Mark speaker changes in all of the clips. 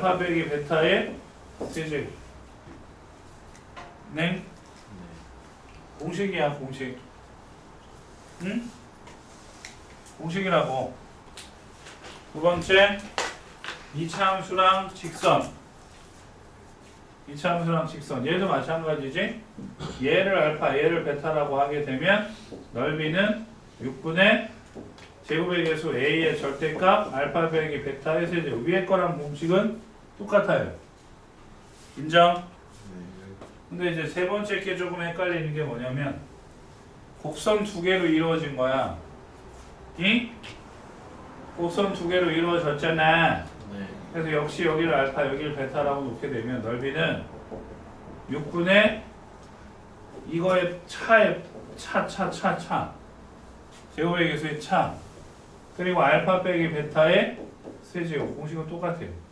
Speaker 1: 알파 빼기 베타의 세제곱. 네? 공식이야, 공식. 응? 공식이라고. 두 번째, 이차 함수랑 직선. 이차 함수랑 직선. 얘도 마찬가지지? 얘를 알파, 얘를 베타라고 하게 되면 넓이는 6분의 제곱의 개수 a의 절대값 알파 빼기 베타의 세제곱. 위에 거랑 공식은 똑같아요. 인정? 근데 이제 세 번째 게 조금 헷갈리는 게 뭐냐면 곡선 두 개로 이루어진 거야. 이? 곡선 두 개로 이루어졌잖아.
Speaker 2: 네.
Speaker 1: 그래서 역시 여기를 알파, 여기를 베타라고 놓게 되면 넓이는 6분의 이거의 차의 차, 차, 차, 차. 제곱의 개수의 차. 그리고 알파 빼기 베타의 세제곱. 공식은 똑같아요.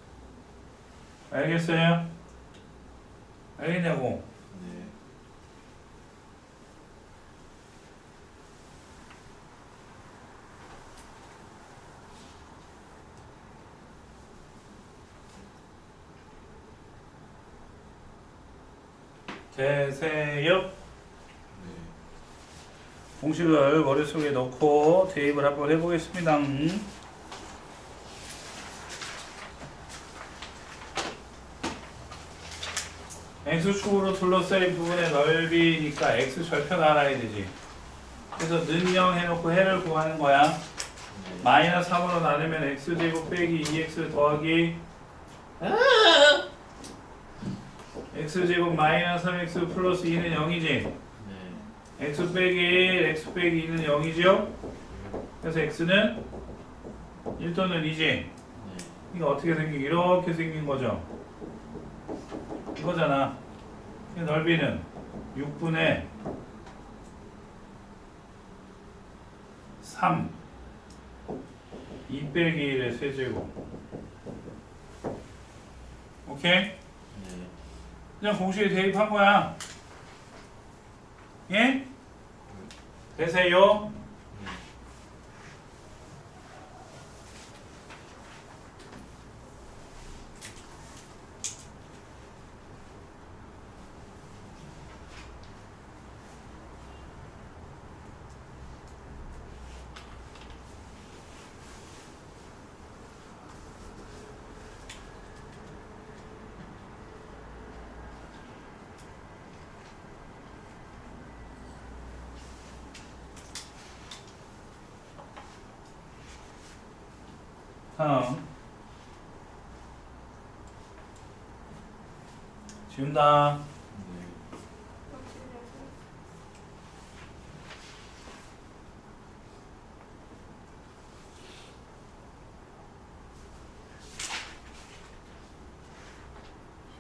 Speaker 1: 알겠어요? 알겠냐고?
Speaker 2: 네.
Speaker 1: 되세요?
Speaker 2: 네.
Speaker 1: 공식을 머릿속에 넣고 대입을 한번 해보겠습니다. X축으로 둘러싸인 부분의 넓이니까 x절편 알아야 되지. 그래서 는영 해놓고 해를 구하는 거야. 마이너스 3으로 나누면 x제곱 빼기 2x 더하기 x제곱 마이너스 3x 플러스 2는 0이지.
Speaker 2: 네.
Speaker 1: x 빼기 1, x 빼기 2는 0이죠? 그래서 x는 1 또는 2지?
Speaker 2: 네.
Speaker 1: 이게 어떻게 생긴, 이렇게 생긴 거죠? 이거잖아. 이 넓이는 6분의 3, 2 빼기 1의 세제곱. 오케이?
Speaker 2: 네.
Speaker 1: 그냥 공식에 대입한 거야. 예? 되세요? 다음. 지운다.
Speaker 2: 네.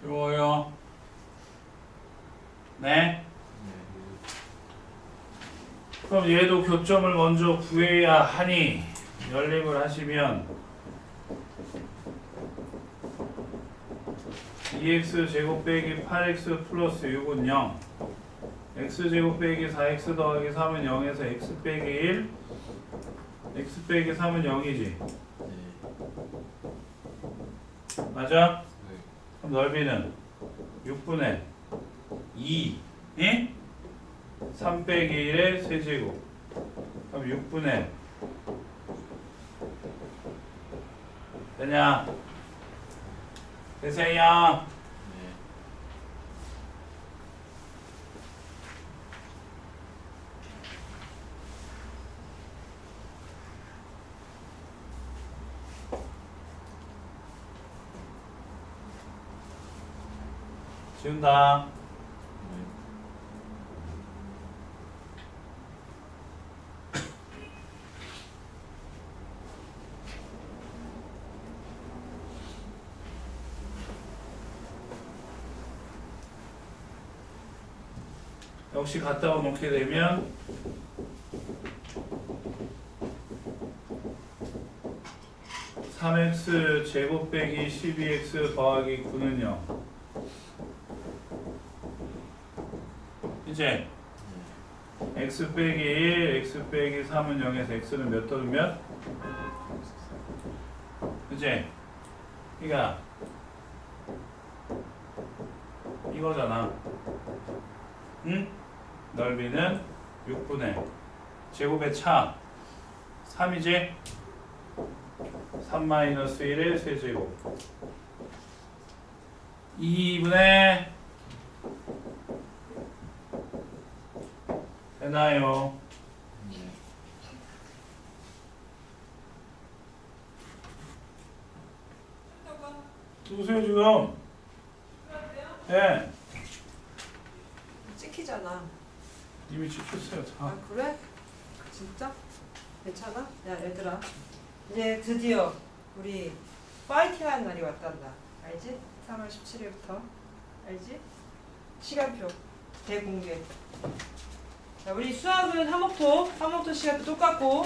Speaker 1: 쉬워요. 네.
Speaker 2: 네.
Speaker 1: 그럼 얘도 교점을 먼저 구해야 하니 연립을 하시면 2x 제곱 빼기 8x 플러스 6은 0 x 제곱 빼기 4x 더하기 3은 0에서 x 빼기 1 x 빼기 3은 0이지
Speaker 2: 네.
Speaker 1: 맞아?
Speaker 2: 네.
Speaker 1: 그럼 넓이는 6분의 2 예? 3 빼기 1의 세제곱 그럼 6분의 되냐? 되세요?
Speaker 2: 네.
Speaker 1: 지운다 역시 갖다 놓게 되면 3x 제곱 빼기 12x 더하기 9는 0 이제 x 빼기 1, x 빼기 3은 0에서 x는 몇 몇? 그지? 그러니까 이거잖아. 응? 넓이는 6분의 제곱의 차 3이지? 3 마이너스 1의 세제곱 2분의 되나요? 누구세요 지금? 예,
Speaker 2: 찍히잖아.
Speaker 1: 이미 찍혔어요. 자,
Speaker 2: 아 그래? 진짜? 괜찮아? 야 얘들아 이제 드디어 우리 파이팅하는 날이 왔단다. 알지? 3월 17일부터 알지? 시간표 대공개. 자 우리 수학은 화목토 화목토 시간도 똑같고